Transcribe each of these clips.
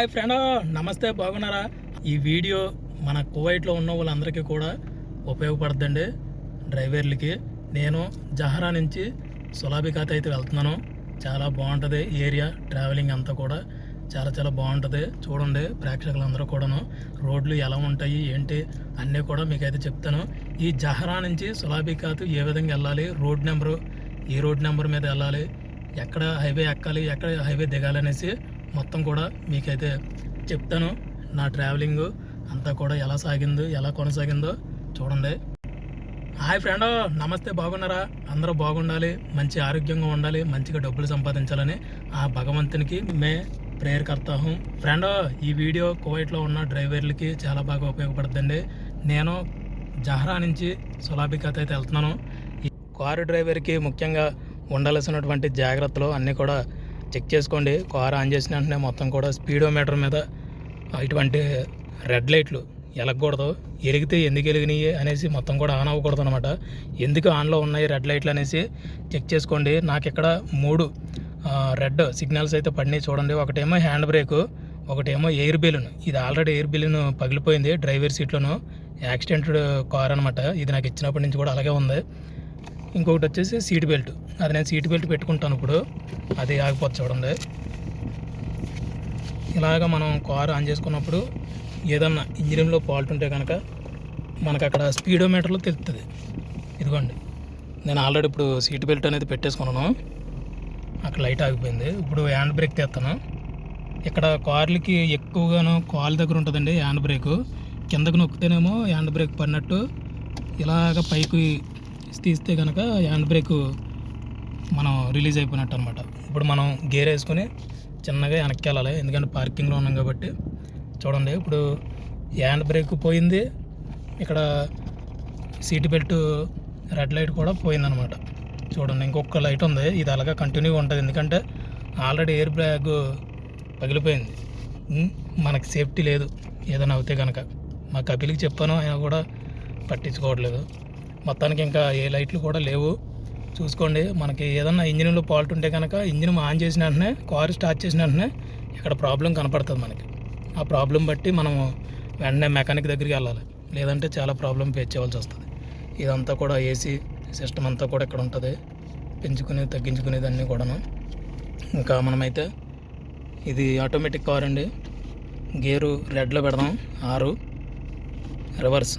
Hi friend నమస్తే బాగున్నారా? ఈ వీడియో మన కువైట్లో ఉన్న వాళ్ళందరికీ కూడా ఉపయోగపడుతుందండి డ్రైవర్లకి. నేను జహరా నుంచి సులాబికాత్ అయితే వెళ్తున్నాను. చాలా బాగుంటుంది ఏరియా ట్రావెలింగ్ అంతా కూడా. చాలా చాలా బాగుంటుంది. చూడండి ప్రేక్షకులందరూ కూడాను. రోడ్లు ఎలా ఉంటాయి ఏంటి అన్నీ కూడా మీకైతే చెప్తాను. ఈ జహరా నుంచి సులాబికాత్ ఏ విధంగా వెళ్ళాలి రోడ్ నెంబరు ఏ రోడ్ నెంబర్ మీద వెళ్ళాలి ఎక్కడ హైవే ఎక్కాలి ఎక్కడ హైవే దిగాలి అనేసి మొత్తం కూడా మీకైతే చెప్తాను. నా ట్రావెలింగ్ అంతా కూడా ఎలా సాగిందో ఎలా కొనసాగిందో చూడండి. హాయ్ ఫ్రెండ్ నమస్తే బాగున్నారా? అందరూ బాగుండాలి మంచి ఆరోగ్యంగా ఉండాలి మంచిగా డబ్బులు సంపాదించాలని ఆ భగవంతునికి మే ప్రేయర్ కర్తాహం. ఫ్రెండ్ ఈ వీడియో కువైట్లో ఉన్న డ్రైవర్లకి చాలా బాగా ఉపయోగపడుతుంది నేను జహరా నుంచి సులాబికాత్ అయితే వెళ్తున్నాను. ఈ కారు డ్రైవర్కి ముఖ్యంగా ఉండాల్సినటువంటి జాగ్రత్తలు అన్నీ కూడా చెక్ చేసుకోండి. కారు ఆన్ చేసిన వెంటనే మొత్తం కూడా స్పీడోమీటర్ మీద ఇటువంటి రెడ్ లైట్లు ఎలగకూడదు. ఎలిగితే ఎందుకు ఎలిగినాయి అనేసి మొత్తం కూడా ఆన్ అవ్వకూడదు అనమాట ఎందుకు ఆన్లో ఉన్నాయి రెడ్ లైట్లు అనేసి చెక్ చేసుకోండి. నాకు ఇక్కడ మూడు రెడ్ సిగ్నల్స్ అయితే పడినాయి చూడండి. ఒకటేమో హ్యాండ్ బ్రేకు ఒకటేమో ఎయిర్ బెలూన్. ఇది ఆల్రెడీ ఎయిర్ బెలూన్ పగిలిపోయింది డ్రైవర్ సీట్లోను. యాక్సిడెంటెడ్ కార్ అనమాట ఇది నాకు ఇచ్చినప్పటి నుంచి కూడా అలాగే ఉంది. ఇంకొకటి వచ్చేసి సీట్ బెల్ట్. అది నేను సీట్ బెల్ట్ పెట్టుకుంటాను ఇప్పుడు. అది ఆగిపోతుంది చూడండి. ఇలాగ మనం కారు ఆన్ చేసుకున్నప్పుడు ఏదన్నా ఇంజనీరింగ్లో ఫాల్ట్ ఉంటే కనుక మనకు అక్కడ స్పీడోమీటర్లో తెలుస్తుంది ఇదిగోండి. నేను ఆల్రెడీ ఇప్పుడు సీట్ బెల్ట్ అనేది పెట్టేసుకున్నాను. అక్కడ లైట్ ఆగిపోయింది. ఇప్పుడు హ్యాండ్ బ్రేక్ తెస్తాను. ఇక్కడ కార్లకి ఎక్కువగాను కాల్ దగ్గర ఉంటుందండి హ్యాండ్ బ్రేక్. కిందకు నొక్కితేనేమో హ్యాండ్ బ్రేక్ పడినట్టు ఇలాగ పైకి తీస్తే కనుక హ్యాండ్ బ్రేక్ మనం రిలీజ్ అయిపోయినట్టు అనమాట ఇప్పుడు మనం గేర్ వేసుకొని చిన్నగా వెనక్కి వెళ్ళాలి. ఎందుకంటే పార్కింగ్లో ఉన్నాం కాబట్టి చూడండి. ఇప్పుడు హ్యాండ్ బ్రేక్ పోయింది. ఇక్కడ సీట్ బెల్ట్ రెడ్ లైట్ కూడా పోయిందనమాట చూడండి ఇంకొక లైట్ ఉంది. ఇది అలాగా కంటిన్యూగా ఉంటుంది. ఎందుకంటే ఆల్రెడీ ఎయిర్ బ్యాగ్ పగిలిపోయింది. మనకు సేఫ్టీ లేదు. ఏదైనా అవుతే కనుక మా కపిలికి చెప్పాను ఆయన కూడా పట్టించుకోవట్లేదు. మొత్తానికి ఇంకా ఏ లైట్లు కూడా లేవు. చూసుకోండి మనకి ఏదన్నా ఇంజిన్లో ఫాల్ట్ ఉంటే కనుక ఇంజిన్ ఆన్ చేసిన వెంటనే కారు స్టార్ట్ చేసిన వెంటనే ఇక్కడ ప్రాబ్లం కనపడుతుంది మనకి. ఆ ప్రాబ్లం బట్టి మనం వెంటనే మెకానిక్ దగ్గరికి వెళ్ళాలి. లేదంటే చాలా ప్రాబ్లం ఫేస్ చేయవలసి వస్తుంది. ఇదంతా కూడా ఏసీ సిస్టమ్ అంతా కూడా ఇక్కడ ఉంటుంది. పెంచుకునేది తగ్గించుకునేది అన్నీ కూడాను. ఇంకా మనమైతే ఇది ఆటోమేటిక్ కార్ అండి. గేరు రెడ్లో పెడదాం. ఆరు రివర్స్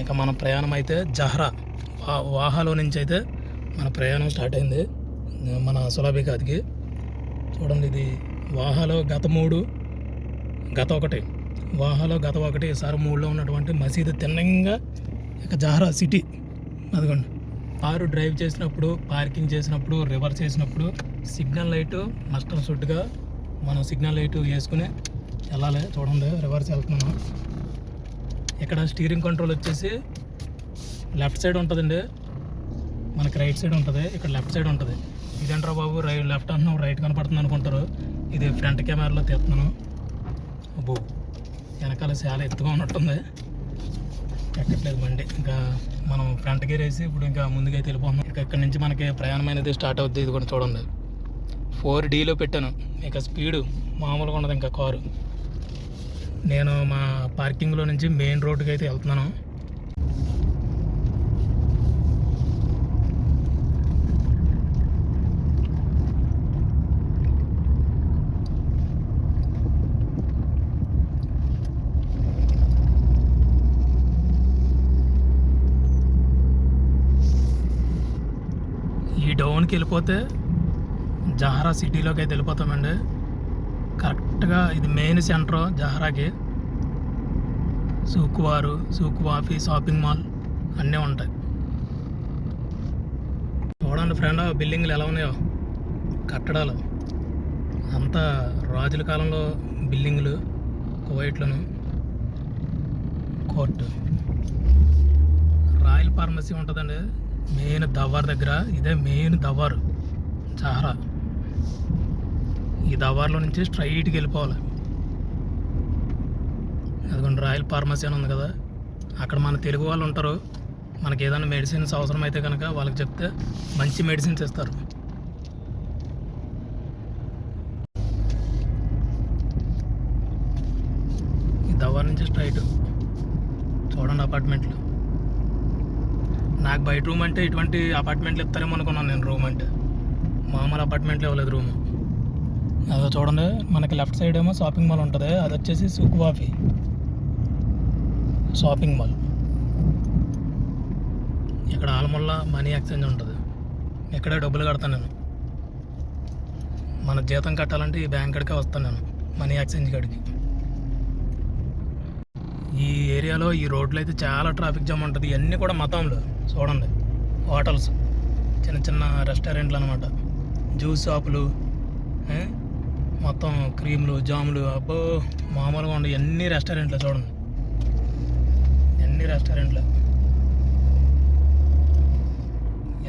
ఇక మన ప్రయాణం అయితే జహ్రా. వా వాహాలో నుంచి అయితే మన ప్రయాణం స్టార్ట్ అయింది. మన సులాబికాదికి చూడండి ఇది వాహాలో గత మూడు గత ఒకటి. వాహాలో గత ఒకటి ఈసారి మూడులో ఉన్నటువంటి మసీదు తిన్నంగా ఇక జహ్రా సిటీ. అదిగోండి. కారు డ్రైవ్ చేసినప్పుడు పార్కింగ్ చేసినప్పుడు రివర్స్ చేసినప్పుడు సిగ్నల్ లైట్ మస్టర్ సుట్టుగా మనం సిగ్నల్ లైట్ వేసుకుని వెళ్ళాలి. చూడండి రివర్స్ వెళ్తున్నాను ఇక్కడ స్టీరింగ్ కంట్రోల్ వచ్చేసి లెఫ్ట్ సైడ్ ఉంటుందండి. మనకి రైట్ సైడ్ ఉంటుంది ఇక్కడ లెఫ్ట్ సైడ్ ఉంటుంది. ఇదేంట్రా బాబు రై లెఫ్ట్ అంటున్నాం రైట్ కనపడుతుంది అనుకుంటారు. ఇది ఫ్రంట్ కెమెరాలో తీస్తున్నాను. అబ్బో వెనకాల చాలా ఎత్తుగా ఉన్నట్టుంది. ఎక్కట్లేదు బండి. ఇంకా మనం ఫ్రంట్ గేర్ వేసి ఇప్పుడు ఇంకా ముందుకైతే వెళ్ళిపోతున్నాం. ఇంకా ఇక్కడ నుంచి మనకి ప్రయాణం అనేది స్టార్ట్ అవుద్ది. ఇది కూడా చూడండి. ఫోర్ డీలో పెట్టాను. ఇక స్పీడు మామూలుగా ఉండదు ఇంకా కారు. నేను మా పార్కింగ్లో నుంచి మెయిన్ రోడ్డుకి అయితే వెళ్తున్నాను. ఈ డౌన్కి వెళ్ళిపోతే జహరా సిటీలోకి అయితే వెళ్ళిపోతామండి. కరెక్ట్గా ఇది మెయిన్ సెంటర్ జహరాకి. సూకువారు సూకువాఫీ షాపింగ్ మాల్ అన్నీ ఉంటాయి. చూడండి ఫ్రెండ్ బిల్డింగ్లు ఎలా ఉన్నాయో. కట్టడాలు. అంతా రాజుల కాలంలో బిల్డింగ్లు కువైట్లను. కోర్టు. రాయల్ ఫార్మసీ ఉంటుందండి. మెయిన్ దవార్ దగ్గర. ఇదే మెయిన్ దవ్వారు. చహరా ఈ దవార్లో నుంచి స్ట్రైట్కి వెళ్ళిపోవాలి. అదిగోండి రాయల్ ఫార్మసీ అని ఉంది కదా. అక్కడ మన తెలుగు వాళ్ళు ఉంటారు. మనకి ఏదైనా మెడిసిన్స్ అవసరమైతే కనుక వాళ్ళకి చెప్తే మంచి మెడిసిన్స్ ఇస్తారు. దవర్ నుంచి స్ట్రైట్ చూడండి అపార్ట్మెంట్లు నాకు బయట రూమ్ అంటే ఇటువంటి అపార్ట్మెంట్లు ఇస్తారేమో అనుకున్నాను నేను రూమ్ అంటే. మామూలు అపార్ట్మెంట్లు ఇవ్వలేదు రూమ్ అదో చూడండి మనకి లెఫ్ట్ సైడ్ ఏమో షాపింగ్ మాల్ ఉంటుంది. అది వచ్చేసి సుక్వాఫీ షాపింగ్ మాల్. ఇక్కడ ఆల్మల్ల మనీ ఎక్స్చేంజ్ ఉంటుంది. ఇక్కడే డబ్బులు కడతాను నేను. మన జీతం కట్టాలంటే ఈ బ్యాంక్ కాడికే వస్తాను నేను మనీ ఎక్స్చేంజ్ కాడికి. ఈ ఏరియాలో ఈ రోడ్లు అయితే చాలా ట్రాఫిక్ జామ్ ఉంటుంది. ఇవన్నీ కూడా మతంలో చూడండి. హోటల్స్ చిన్న చిన్న రెస్టారెంట్లు అనమాట జ్యూస్ షాపులు మొత్తం క్రీమ్లు జాములు అబ్బో మామూలుగా ఉండే అన్ని రెస్టారెంట్లు చూడండి. అన్ని రెస్టారెంట్లు.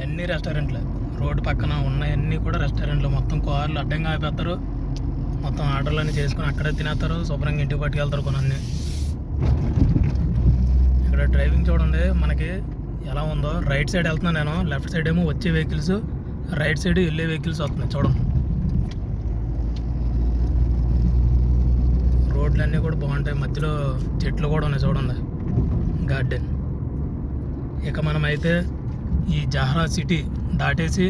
అన్ని రెస్టారెంట్లు. రోడ్డు పక్కన ఉన్నాయన్నీ కూడా రెస్టారెంట్లు. మొత్తం కార్లు అడ్డంగా ఆపేస్తారు. మొత్తం ఆర్డర్లు అన్నీ చేసుకుని అక్కడే తినేస్తారు. శుభ్రంగా ఇంటికి పట్టుకెళ్తారు కొనన్నీ. ఇక్కడ డ్రైవింగ్ చూడండి. మనకి ఎలా ఉందో. రైట్ సైడ్ వెళ్తున్నాను నేను. లెఫ్ట్ సైడ్ ఏమో వచ్చే వెహికల్స్. రైట్ సైడ్ వెళ్ళే వెహికల్స్ వస్తున్నాయి. చూడండి. రోడ్లు అన్నీ కూడా బాగుంటాయి. మధ్యలో చెట్లు కూడా ఉన్నాయి. చూడండి. గార్డెన్. ఇక మనమైతే ఈ జహ్రా సిటీ దాటేసి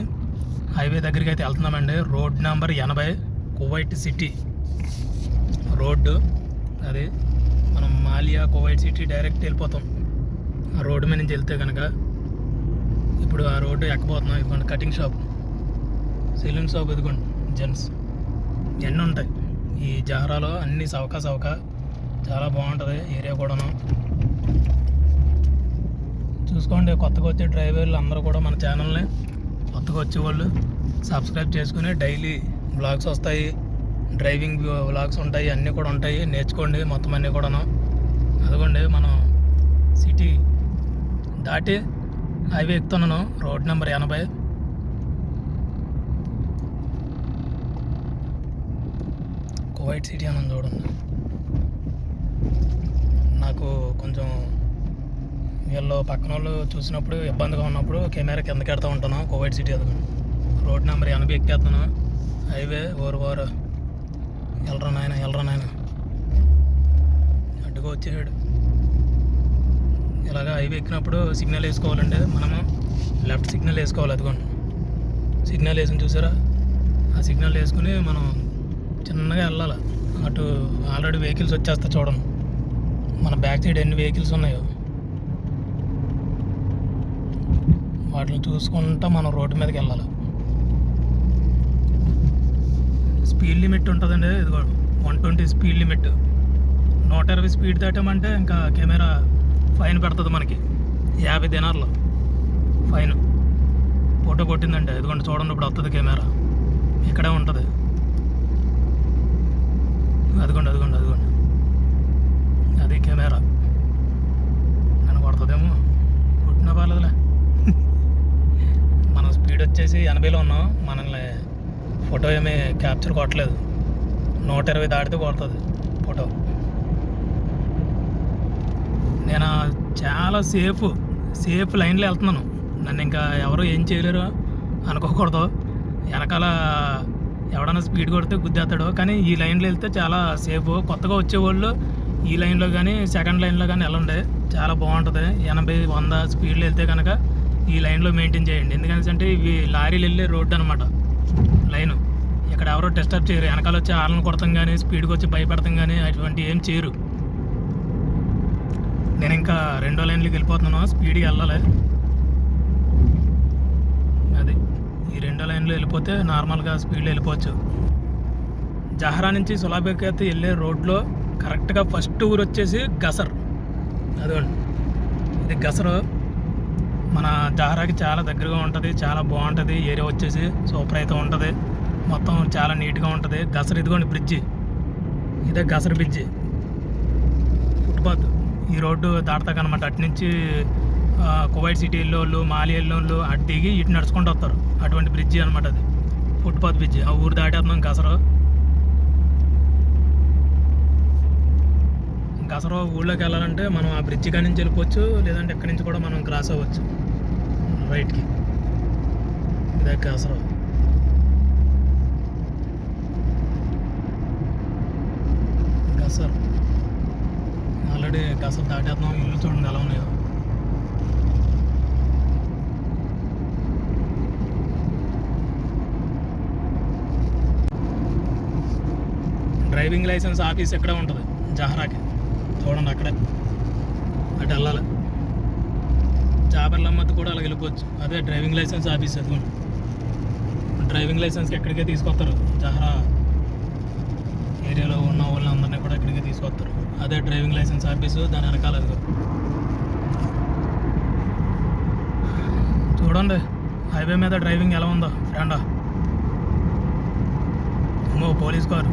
హైవే దగ్గరికి అయితే వెళ్తున్నామండి. రోడ్ నెంబర్ ఎనభై కువైట్ సిటీ. రోడ్డు అది మనం మాలియా కువైట్ సిటీ డైరెక్ట్ వెళ్ళిపోతాం. ఆ రోడ్డు మీద నుంచి వెళ్తే కనుక ఇప్పుడు ఆ రోడ్డు ఎక్కబోతున్నాం. ఇదిగోండి కటింగ్ షాప్. సెలూన్ షాప్ ఇదిగోండి జెంట్స్. ఎన్ని ఉంటాయి ఈ జహరాలో అన్ని సవక సవక చాలా బాగుంటుంది. ఏరియా కూడాను. చూసుకోండి. కొత్తగా వచ్చే డ్రైవర్లు అందరూ కూడా మన ఛానల్ని కొత్తగా వచ్చేవాళ్ళు సబ్స్క్రైబ్ చేసుకుని డైలీ బ్లాగ్స్ వస్తాయి. డ్రైవింగ్ వ్లాగ్స్ ఉంటాయి. అన్నీ కూడా ఉంటాయి. నేర్చుకోండి. మొత్తం అన్నీ కూడాను. అదిగోండి. మనం సిటీ దాటి హైవే ఎక్కుతున్నాను. రోడ్ నెంబర్ ఎనభై. కువైట్ సిటీ అని చూడండి. నాకు కొంచెం వీళ్ళు పక్కన వాళ్ళు చూసినప్పుడు ఇబ్బందిగా ఉన్నప్పుడు కెమెరా కిందకి వెళ్తూ ఉంటాను కోవిడ్ సిటీ అది రోడ్ నెంబర్ ఎనభై ఎక్కేస్తాను హైవే ఓరు ఓరు. ఎల్రా నాయన ఎల్రా నాయన. అడ్డుగా వచ్చేసాడు. ఇలాగ హైవే ఎక్కినప్పుడు సిగ్నల్ వేసుకోవాలండి మనము లెఫ్ట్ సిగ్నల్ వేసుకోవాలి అదిగోండి. సిగ్నల్ వేసి చూసారా? ఆ సిగ్నల్ వేసుకుని మనం చిన్నగా వెళ్ళాలి. అటు ఆల్రెడీ వెహికల్స్ వచ్చేస్తా చూడండి. మన బ్యాక్ సైడ్ ఎన్ని వెహికల్స్ ఉన్నాయో. వాటిని చూసుకుంటా మనం రోడ్డు మీదకి వెళ్ళాలి. స్పీడ్ లిమిట్ ఉంటుందండి. ఇదిగో వన్ ట్వంటీ స్పీడ్ లిమిట్. నూట ఇరవై స్పీడ్ దాటామంటే ఇంకా కెమెరా ఫైన్ పెడుతుంది మనకి. యాభై దినార్లు ఫైన్. ఫోటో కొట్టిందంటే ఇదిగోండి చూడండి ఇప్పుడు వస్తుంది కెమెరా. ఇక్కడే ఉంటుంది. అదిగోండి అదిగోండి అదిగోండి. అది కెమెరా. నన్ను కొడుతుందేమో. కొట్టినా పర్లేదులే. స్పీడ్ వచ్చేసి ఎనభైలో ఉన్నాం. మనల్ని ఫోటో ఏమీ క్యాప్చర్ కొట్టలేదు. నూట ఇరవై దాటితే కొడుతుంది ఫోటో. నేను చాలా సేఫ్ సేఫ్ లైన్లో వెళ్తున్నాను. నన్ను ఇంకా ఎవరు ఏం చేయలేరు అనుకోకూడదు. వెనకాల ఎవడన్నా స్పీడ్ కొడితే గుద్దేస్తాడు. కానీ ఈ లైన్లో వెళ్తే చాలా సేఫ్. కొత్తగా వచ్చేవాళ్ళు ఈ లైన్లో కానీ సెకండ్ లైన్లో కానీ వెళ్ళండి. చాలా బాగుంటుంది. ఎనభై వంద స్పీడ్లో వెళ్తే కనుక ఈ లైన్లో మెయింటైన్ చేయండి. ఎందుకంటే ఇవి లారీలు వెళ్ళే రోడ్డు అనమాట లైను. ఇక్కడ ఎవరో డిస్టర్బ్ చేయరు. వెనకాల వచ్చి హార్న్ కొడతాం కానీ స్పీడ్కి వచ్చి భయపడతాం కానీ అటువంటి ఏం చేయరు. నేను ఇంకా రెండో లైన్లోకి వెళ్ళిపోతున్నాను. స్పీడ్గా వెళ్ళాలి. అది. ఈ రెండో లైన్లో వెళ్ళిపోతే నార్మల్గా స్పీడ్లో వెళ్ళిపోవచ్చు. జహరా నుంచి సులాబేకైతే వెళ్ళే రోడ్లో కరెక్ట్గా ఫస్ట్ ఊరు వచ్చేసి గసర్. అదిగోండి. ఇది గసరు. మన జహరాకి చాలా దగ్గరగా ఉంటుంది చాలా బాగుంటుంది ఏరియా వచ్చేసి సూపర్ అయితే ఉంటుంది. మొత్తం చాలా నీట్గా ఉంటుంది. గసర ఇదిగోండి బ్రిడ్జి. ఇదే గసర బ్రిడ్జి. ఫుట్పాత్. ఈ రోడ్డు దాడతాకనమాట అటు నుంచి కువైట్ సిటీ వెళ్ళేవాళ్ళు మాలి వెళ్ళేవాళ్ళు అటు దిగి ఇటు నడుచుకుంటూ వస్తారు. అటువంటి బ్రిడ్జి అనమాట అది. Footpath bridge. ఆ ఊరు దాటేస్తున్నాం గసరు. గసరు ఊళ్ళోకి వెళ్ళాలంటే మనం ఆ బ్రిడ్జి కాడి నుంచి వెళ్ళిపోవచ్చు లేదంటే ఎక్కడి నుంచి కూడా మనం క్రాస్ అవ్వచ్చు. రైట్కి ఇదే గసరు గసర్ ఆల్రెడీ గసర్ దాటేస్తున్నాం ఇల్లు చూడండి ఎలా ఉన్నాయో. డ్రైవింగ్ లైసెన్స్ ఆఫీస్ ఇక్కడే ఉంటుంది. జహరాకి. చూడండి అక్కడే. అటు వెళ్ళాలి. జాబర్లమ్మత్ కూడా అలా వెళ్ళిపోవచ్చు. అదే డ్రైవింగ్ లైసెన్స్ ఆఫీస్ అదిగోండి. డ్రైవింగ్ లైసెన్స్కి ఎక్కడికే తీసుకొస్తారు? జహరా ఏరియాలో ఉన్న వాళ్ళందరినీ కూడా ఎక్కడికే తీసుకొస్తారు. అదే డ్రైవింగ్ లైసెన్స్ ఆఫీసు దాని వెనకాల చూడండి హైవే మీద డ్రైవింగ్ ఎలా ఉందో ఫ్రెండా. అమ్మో పోలీస్ కారు.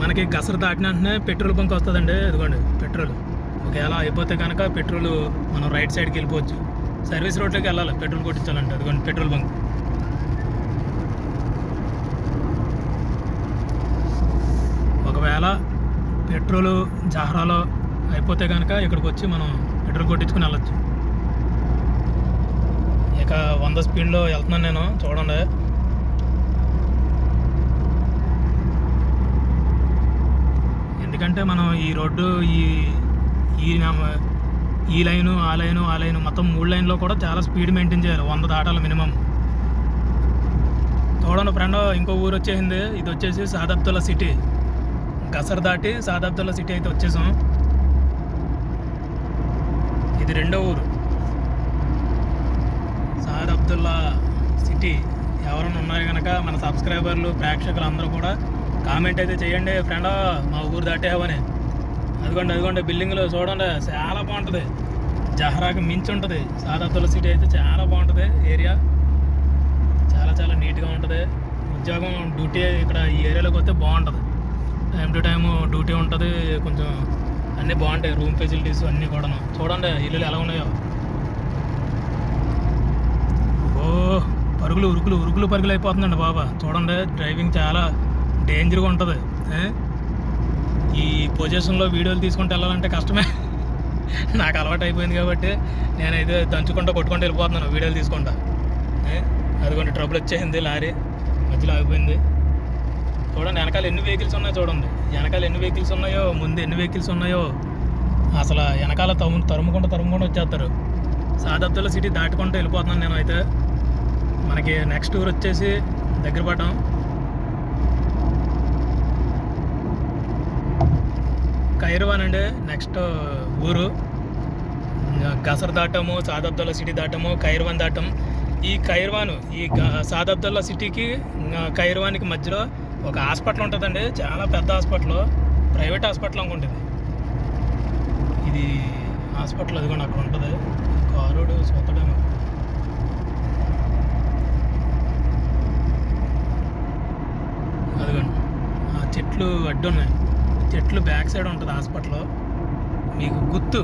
మనకి గసరు దాటిన వెంటనే పెట్రోల్ బంక్ వస్తుందండి ఇదిగోండి పెట్రోల్. ఒకవేళ అయిపోతే కనుక పెట్రోల్ మనం రైట్ సైడ్కి వెళ్ళిపోవచ్చు. సర్వీస్ రోడ్లోకి వెళ్ళాలి. పెట్రోల్ కొట్టించాలంటే. అదిగోండి పెట్రోల్ బంక్. ఒకవేళ పెట్రోల్ జహరాలో అయిపోతే కనుక ఇక్కడికి వచ్చి మనం పెట్రోల్ కొట్టించుకుని వెళ్ళొచ్చు. ఇక వంద స్పీడ్లో వెళ్తున్నాను నేను. చూడండి. ఎందుకంటే మనం ఈ రోడ్డు ఈ ఈ ఈ లైను ఆ లైను ఆ లైను మొత్తం మూడు లైన్లో కూడా చాలా స్పీడ్ మెయింటైన్ చేయాలి. వంద దాటాలి మినిమం. చూడండి ఫ్రెండ్ ఇంకో ఊరు వచ్చేసింది. ఇది వచ్చేసి సాదబ్దుల్లా సిటీ. గసర్ దాటి సాదబ్దుల్లా సిటీ అయితే వచ్చేసాం. ఇది రెండో ఊరు. Saad Abdullah city. ఎవరైనా ఉన్నారు కనుక మన సబ్స్క్రైబర్లు ప్రేక్షకులు అందరూ కూడా కామెంట్ అయితే చేయండి ఫ్రెండ్ మా ఊరు దాటేవని. అదిగోండి అదిగోండి బిల్డింగ్లో చూడండి చాలా బాగుంటుంది. జహరాకి మించి ఉంటుంది. సాదా అబ్దుల్లా సిటీ అయితే చాలా బాగుంటుంది ఏరియా. చాలా చాలా నీట్గా ఉంటుంది. ఉద్యోగం డ్యూటీ ఇక్కడ ఈ ఏరియాలోకి వస్తే బాగుంటుంది. టైం టు టైం డ్యూటీ ఉంటుంది కొంచెం అన్నీ బాగుంటాయి. రూమ్ ఫెసిలిటీస్ అన్నీ కూడాను. చూడండి ఇల్లులు ఎలా ఉన్నాయో. ఓ పరుగులు ఉరుకులు ఉరుకులు పరుగులు అయిపోతుందండి బాబా. చూడండి డ్రైవింగ్ చాలా డేంజర్గా ఉంటుంది. ఈ పొజిషన్లో వీడియోలు తీసుకుంటూ వెళ్ళాలంటే కష్టమే. నాకు అలవాటు అయిపోయింది కాబట్టి నేనైతే దంచుకుంటూ కొట్టుకుంటూ వెళ్ళిపోతున్నాను వీడియోలు తీసుకుంటా. అది అదిగోండి ట్రబుల్ వచ్చేసింది లారీ. మధ్యలో ఆగిపోయింది. చూడండి వెనకాల ఎన్ని వెహికల్స్ ఉన్నాయో చూడండి. వెనకాల ఎన్ని వెహికల్స్ ఉన్నాయో ముందు ఎన్ని వెహికల్స్ ఉన్నాయో. అసలు వెనకాల తము తరుముకుంటూ తరుముకుంటూ వచ్చేస్తారు. సాదబ్దుల్లా సిటీ దాటుకుంటూ వెళ్ళిపోతున్నాను నేను అయితే మనకి నెక్స్ట్ ఊరు వచ్చేసి దగ్గర పడ్డాం కైర్వాన్ అండి నెక్స్ట్ ఊరు గసర్ దాటము సాదబ్దుల్లా సిటీ దాటము కైర్వాన్ దాటం. ఈ కైర్వాన్ ఈ గ- సాదబ్దుల్లా సిటీకి ఆ, మధ్యలో ఒక హాస్పిటల్ ఉంటుందండి. చాలా పెద్ద హాస్పిటల్ ప్రైవేట్ హాస్పిటల్ అనుకుంటుంది ఇది. హాస్పిటల్ అదిగోండి అక్కడ ఉంటుంది. కారుడు సొత్తడేమో అదిగోండి. ఆ చెట్లు అడ్డున్నాయి. చెట్లు బ్యాక్ సైడ్ ఉంటుంది హాస్పిటల్ మీకు గుర్తు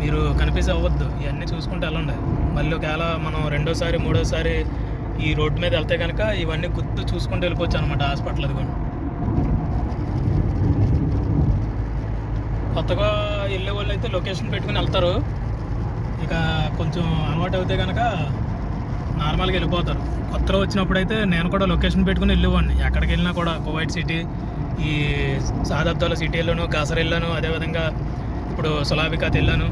మీరు కనిపిస్తే అవ్వద్దు. ఇవన్నీ చూసుకుంటూ వెళ్ళండి మళ్ళీ ఒకవేళ మనం రెండోసారి మూడోసారి ఈ రోడ్డు మీద వెళ్తే కనుక ఇవన్నీ గుర్తు చూసుకుంటూ వెళ్ళిపోవచ్చు అనమాట హాస్పిటల్ అది కూడా. కొత్తగా వెళ్ళే వాళ్ళు అయితే లొకేషన్ పెట్టుకుని వెళ్తారు. ఇక కొంచెం అలవాటు అవుతే కనుక నార్మల్గా వెళ్ళిపోతారు. కొత్తలో వచ్చినప్పుడు అయితే నేను కూడా లొకేషన్ పెట్టుకుని వెళ్ళేవాడిని. ఎక్కడికి వెళ్ళినా కూడా కువైట్ సిటీ ఈ సాదబ్దాల సిటీ వెళ్ళాను గసర్ వెళ్ళాను అదేవిధంగా ఇప్పుడు సులాబికాత్ వెళ్ళాను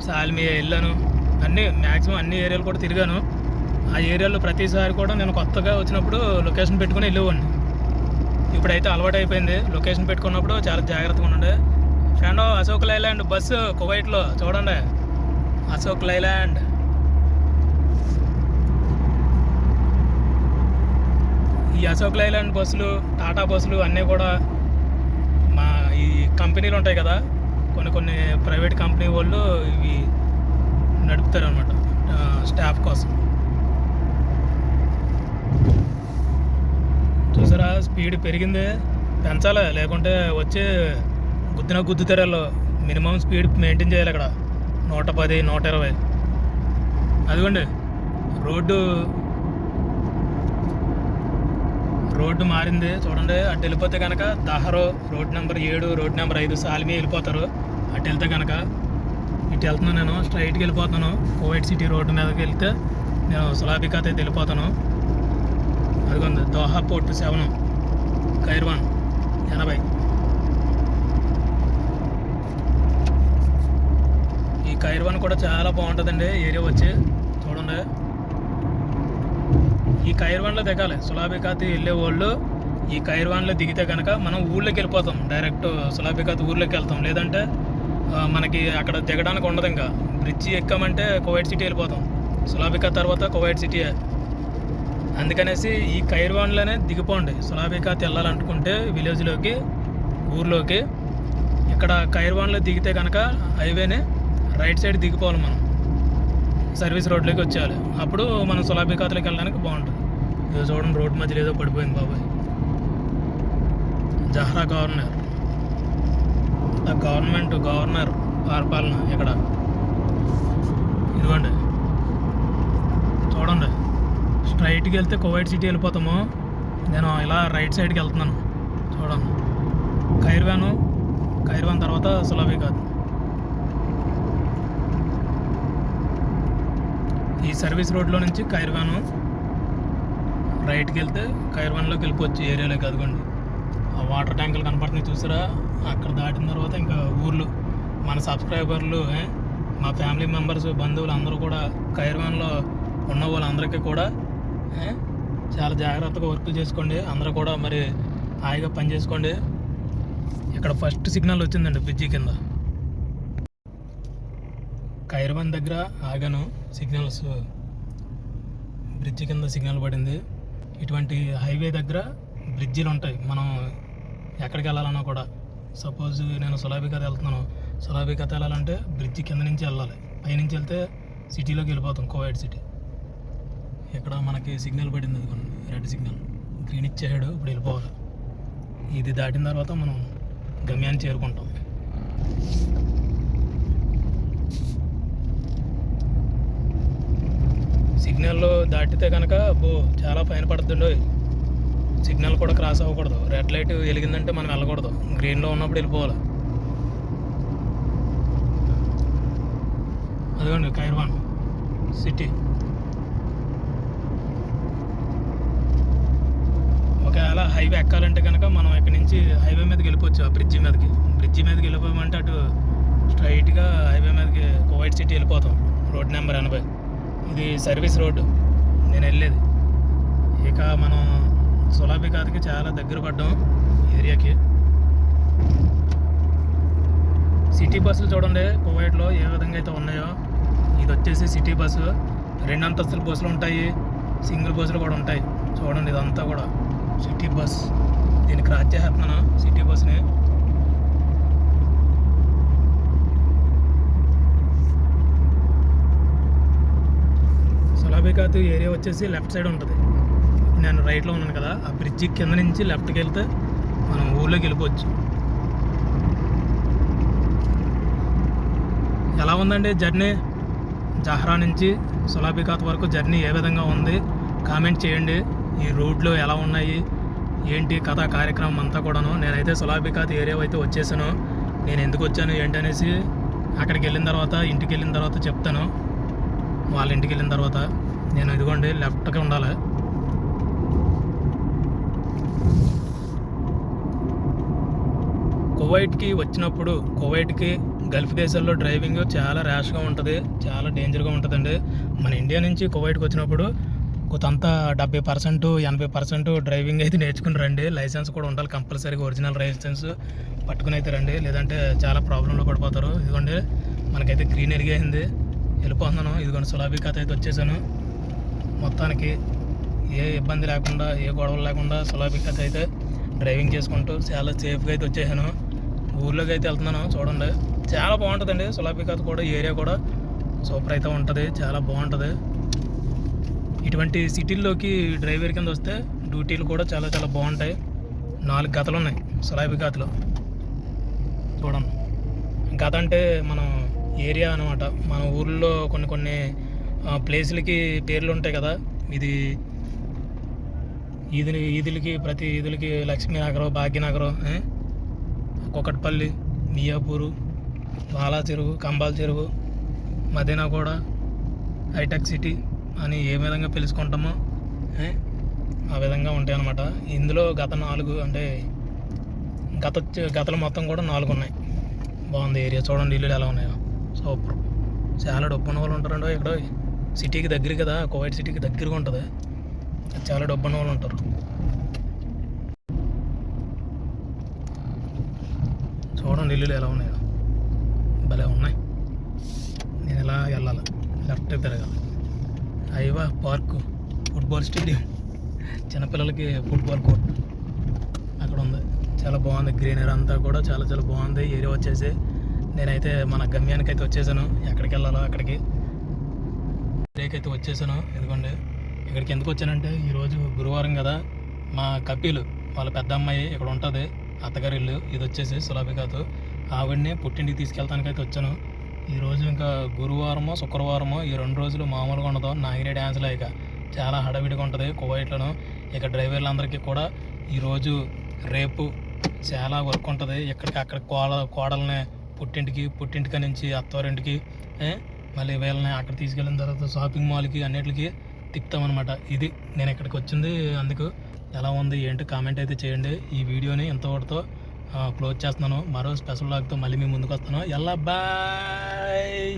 సాల్మియా వెళ్ళాను అన్నీ మ్యాక్సిమం అన్ని ఏరియాలు కూడా తిరిగాను. ఆ ఏరియాలో ప్రతిసారి కూడా నేను కొత్తగా వచ్చినప్పుడు లొకేషన్ పెట్టుకుని వెళ్ళేవాడిని. ఇప్పుడైతే అలవాటు అయిపోయింది లొకేషన్ పెట్టుకున్నప్పుడు చాలా జాగ్రత్తగా ఉండండి. ఫ్రెండ్ అశోక్ లైలాండ్ బస్సు కువైట్లో చూడండి. అశోక్ లైలాండ్. ఈ అశోక్ లైలాండ్ బస్సులు టాటా బస్సులు అన్నీ కూడా మా ఈ కంపెనీలు ఉంటాయి కదా. కొన్ని కొన్ని ప్రైవేట్ కంపెనీ వాళ్ళు ఇవి నడుపుతారు అనమాట స్టాఫ్ కోసం. చూసారా? స్పీడ్ పెరిగింది. పెంచాలి? లేకుంటే వచ్చే గుద్దిన గుద్దుతారు మినిమం స్పీడ్ మెయింటైన్ చేయాలి అక్కడ. నూట పది నూట ఇరవై. అదిగోండి. రోడ్డు రోడ్డు మారింది. చూడండి అటు వెళ్ళిపోతే కనుక దహరో రోడ్ నెంబర్ ఏడు రోడ్ నెంబర్ ఐదు సాలిమి వెళ్ళిపోతారు. అటు వెళ్తే కనుక ఇటు వెళ్తున్నాను నేను స్ట్రైట్కి వెళ్ళిపోతాను కోవిడ్ సిటీ రోడ్డు మీదకి వెళ్తే నేను సులాబికాత్ అయితే వెళ్ళిపోతాను. అదిగోంది దోహా పోర్ట్ సెవెన్ కైర్వాన్ ఎనభై. ఈ కైర్వాన్ కూడా చాలా బాగుంటుందండి ఏరియా వచ్చి. చూడండి. ఈ కైర్వాన్లో దిగాలి. సులాబికాతి వెళ్ళే వాళ్ళు ఈ కైర్వాన్లో దిగితే కనుక మనం ఊళ్ళోకి వెళ్ళిపోతాం. డైరెక్ట్ సులాబికాతి ఊర్లోకి వెళ్తాం. లేదంటే మనకి అక్కడ దిగడానికి ఉండదు ఇంకా. బ్రిడ్జి ఎక్కామంటే కోవైట్ సిటీ వెళ్ళిపోతాం. సులాబికా తర్వాత కోవైట్ సిటీ అందుకనేసి ఈ కైర్వాన్లోనే దిగిపోండి. సులాబికాతి వెళ్ళాలనుకుంటే విలేజ్లోకి ఊర్లోకి. ఇక్కడ కైర్వాన్లో దిగితే కనుక హైవేనే రైట్ సైడ్ దిగిపోవాలి మనం. సర్వీస్ రోడ్లోకి వచ్చేయాలి. అప్పుడు మనం సులాబికాతులోకి వెళ్ళడానికి బాగుంటుంది. ఇదో చూడండి రోడ్ మధ్యలో ఏదో పడిపోయింది బాబాయ్. Jahra governor. The government governor పరిపాలన ఇక్కడ ఇదిగోండి. చూడండి. స్ట్రైట్కి వెళ్తే కోవైట్ సిటీ వెళ్ళిపోతాము. నేను ఇలా రైట్ సైడ్కి వెళ్తున్నాను. చూడండి. ఖైర్వాను ఖైర్వాన్ తర్వాత సులాబికాత్ ఈ సర్వీస్ రోడ్లో నుంచి కైర్వాను రైట్కి వెళ్తే కైర్వాన్లోకి వెళ్ళిపోవచ్చు ఏరియాలోకి అదిగోండి. ఆ వాటర్ ట్యాంకులు కనపడుతున్నాయి చూసారా? అక్కడ దాటిన తర్వాత ఇంకా ఊర్లు మన సబ్స్క్రైబర్లు మా ఫ్యామిలీ మెంబర్స్ బంధువులు అందరూ కూడా కైర్వాన్లో ఉన్న వాళ్ళందరికీ కూడా చాలా జాగ్రత్తగా వర్క్ చేసుకోండి. అందరూ కూడా మరి హాయిగా పని చేసుకోండి. ఇక్కడ ఫస్ట్ సిగ్నల్ వచ్చిందండి బ్రిడ్జి కింద. కైర్వాన్ దగ్గర ఆగాను. సిగ్నల్స్ బ్రిడ్జి కింద సిగ్నల్ పడింది. ఇటువంటి హైవే దగ్గర బ్రిడ్జిలు ఉంటాయి. మనం ఎక్కడికి వెళ్ళాలన్నా కూడా సపోజ్ నేను సులాబికత వెళ్తున్నాను. సులాభికత వెళ్ళాలంటే బ్రిడ్జి కింద నుంచి వెళ్ళాలి. పైనుంచి వెళ్తే సిటీలోకి వెళ్ళిపోతాం కోవైడ్ సిటీ. ఇక్కడ మనకి సిగ్నల్ పడింది అది రెడ్ సిగ్నల్. గ్రీన్ ఇచ్చేసాడు ఇప్పుడు వెళ్ళిపోవాలి. ఇది దాటిన తర్వాత మనం గమ్యాన్ని చేరుకుంటాం. సిగ్నల్ దాటితే కనుక అబ్బో చాలా ఫైన్ పడుతుండో సిగ్నల్ కూడా క్రాస్ అవ్వకూడదు. రెడ్ లైట్ వెలిగిందంటే మనం వెళ్ళకూడదు. గ్రీన్లో ఉన్నప్పుడు వెళ్ళిపోవాలి. అదిగోండి కైర్వాన్ సిటీ. ఒకవేళ హైవే ఎక్కాలంటే కనుక మనం ఇక్కడ నుంచి హైవే మీదకి వెళ్ళిపోవచ్చు ఆ బ్రిడ్జి మీదకి. బ్రిడ్జి మీదకి వెళ్ళిపోయామంటే అటు స్ట్రైట్గా హైవే మీదకి కువైట్ సిటీ వెళ్ళిపోతాం. రోడ్ నెంబర్ ఎనభై. ఇది సర్వీస్ రోడ్డు. నేను వెళ్ళేది. ఇక మనం సులాబికాత్కి చాలా దగ్గర పడ్డాం ఏరియాకి. సిటీ బస్సులు చూడండి కువైట్లో ఏ విధంగా అయితే ఉన్నాయో. ఇది వచ్చేసి సిటీ బస్సు. రెండు అంతస్తుల బస్సులు ఉంటాయి. సింగిల్ బస్సులు కూడా ఉంటాయి. చూడండి ఇదంతా కూడా. City bus. దీన్ని క్రాస్ చేస్తున్నాను సిటీ బస్సు. సులాబికాత్ ఏరియా వచ్చేసి లెఫ్ట్ సైడ్ ఉంటుంది. నేను రైట్లో ఉన్నాను కదా ఆ బ్రిడ్జి కింద నుంచి లెఫ్ట్కి వెళ్తే మనం ఊళ్ళోకి వెళ్ళిపోవచ్చు. ఎలా ఉందండి జర్నీ? జహ్రా నుంచి సులాబికాత్ వరకు జర్నీ ఏ విధంగా ఉంది? కామెంట్ చేయండి. ఈ రోడ్లు ఎలా ఉన్నాయి? ఏంటి కథా కార్యక్రమం అంతా కూడాను? నేనైతే సులాబికాత్ ఏరియా అయితే వచ్చేసాను. నేను ఎందుకు వచ్చాను ఏంటి అనేసి అక్కడికి వెళ్ళిన తర్వాత ఇంటికి వెళ్ళిన తర్వాత చెప్తాను. వాళ్ళ ఇంటికి వెళ్ళిన తర్వాత. నేను ఇదిగోండి లెఫ్ట్కి ఉండాలి. కువైట్కి వచ్చినప్పుడు కువైట్కి గల్ఫ్ దేశాల్లో డ్రైవింగ్ చాలా ర్యాష్గా ఉంటుంది చాలా డేంజర్గా ఉంటుందండి. మన ఇండియా నుంచి కువైట్కి వచ్చినప్పుడు కొంత డెబ్బై పర్సెంట్ ఎనభై పర్సెంట్ డ్రైవింగ్ అయితే నేర్చుకుని రండి. లైసెన్స్ కూడా ఉండాలి కంపల్సరీగా ఒరిజినల్ లైసెన్స్ పట్టుకుని అయితే రండి. లేదంటే చాలా ప్రాబ్లంలో పడిపోతారు. ఇదిగోండి మనకైతే గ్రీనరీగా అయింది వెళ్ళిపోతున్నాను. ఇదిగోండి సులాబీ కథ అయితే వచ్చేసాను. మొత్తానికి ఏ ఇబ్బంది లేకుండా ఏ గొడవలు లేకుండా సులభికత అయితే డ్రైవింగ్ చేసుకుంటూ చాలా సేఫ్గా అయితే వచ్చేసాను. ఊర్లోకి అయితే వెళ్తున్నాను చూడండి. చాలా బాగుంటుందండి. సులభికత కూడా ఏరియా కూడా సూపర్ అయితే ఉంటుంది. చాలా బాగుంటుంది. ఇటువంటి సిటీల్లోకి డ్రైవర్ కింద వస్తే డ్యూటీలు కూడా చాలా చాలా బాగుంటాయి. నాలుగు గతలు ఉన్నాయి సులాబీ గతలు చూడండి. గత అంటే మనం ఏరియా అనమాట మన ఊర్లో కొన్ని కొన్ని ప్లేసులకి పేర్లు ఉంటాయి కదా. ఇది ఈదులు ఈదులకి ప్రతి ఈదులకి లక్ష్మీనగరం భాగ్యనగరం ఏ? మియాపూరు బాలా చెరువు కంబాల చెరువు మదీనా కూడా హైటెక్ సిటీ అని ఏ విధంగా పిలుచుకుంటామో ఆ విధంగా ఉంటాయి అన్నమాట. ఇందులో గత నాలుగు అంటే గత గతలు మొత్తం కూడా నాలుగు ఉన్నాయి. బాగుంది ఏరియా. చూడండి ఇల్లు ఎలా ఉన్నాయో. సూపర్. చాలా డబ్బున్న వాళ్ళు ఉంటారండో ఇక్కడ. సిటీకి దగ్గర కదా కోవైట్ సిటీకి దగ్గరగా ఉంటుంది. చాలా డబ్బున్న వాళ్ళు ఉంటారు. చూడండి ఇల్లులు ఎలా ఉన్నాయో. భలే ఉన్నాయి. నేను ఎలా వెళ్ళాలి? లెఫ్ట్ తిరగాలి. అయ్యవా పార్కు. Football stadium. చిన్నపిల్లలకి ఫుట్బాల్ కోర్ట్. అక్కడ ఉంది. చాలా బాగుంది. గ్రీనరీ అంతా కూడా చాలా చాలా బాగుంది. ఏరియా వచ్చేసి నేనైతే మన గమ్యానికి అయితే వచ్చేసాను. ఎక్కడికి వెళ్ళాలో అక్కడికి. అయితే వచ్చేసాను. ఎందుకండి ఇక్కడికి ఎందుకు వచ్చానంటే ఈరోజు గురువారం కదా మా కపిల్ వాళ్ళ పెద్ద అమ్మాయి ఇక్కడ ఉంటుంది అత్తగారి ఇల్లు. ఇది వచ్చేసి సులాబికాతో ఆవిడని పుట్టింటికి తీసుకెళ్తానికి అయితే వచ్చాను ఈరోజు ఇంకా గురువారమో శుక్రవారమో ఈ రెండు రోజులు మామూలుగా ఉండదు. నాగిరే డ్యాన్స్లో ఇక చాలా హడావిడిగా ఉంటుంది కువైట్లోను. ఇక డ్రైవర్లందరికీ కూడా ఈరోజు రేపు చాలా వర్క్ ఉంటుంది. ఇక్కడికి అక్కడ కోడ కోడల్ని పుట్టింటికి పుట్టింటికి నుంచి అత్తవారింటికి మళ్ళీ వీళ్ళని అక్కడ తీసుకెళ్ళిన తర్వాత షాపింగ్ మాల్కి అన్నిటికి తిప్పుతామన్నమాట. ఇది నేను ఇక్కడికి వచ్చింది అందుకు ఎలా ఉంది ఏంటి కామెంట్ అయితే చేయండి. ఈ వీడియోని ఇంతవరతో క్లోజ్ చేస్తున్నాను. మరో స్పెషల్ లాగ్తో మళ్ళీ మీ ముందుకు వస్తాను. ఎలా బాయ్!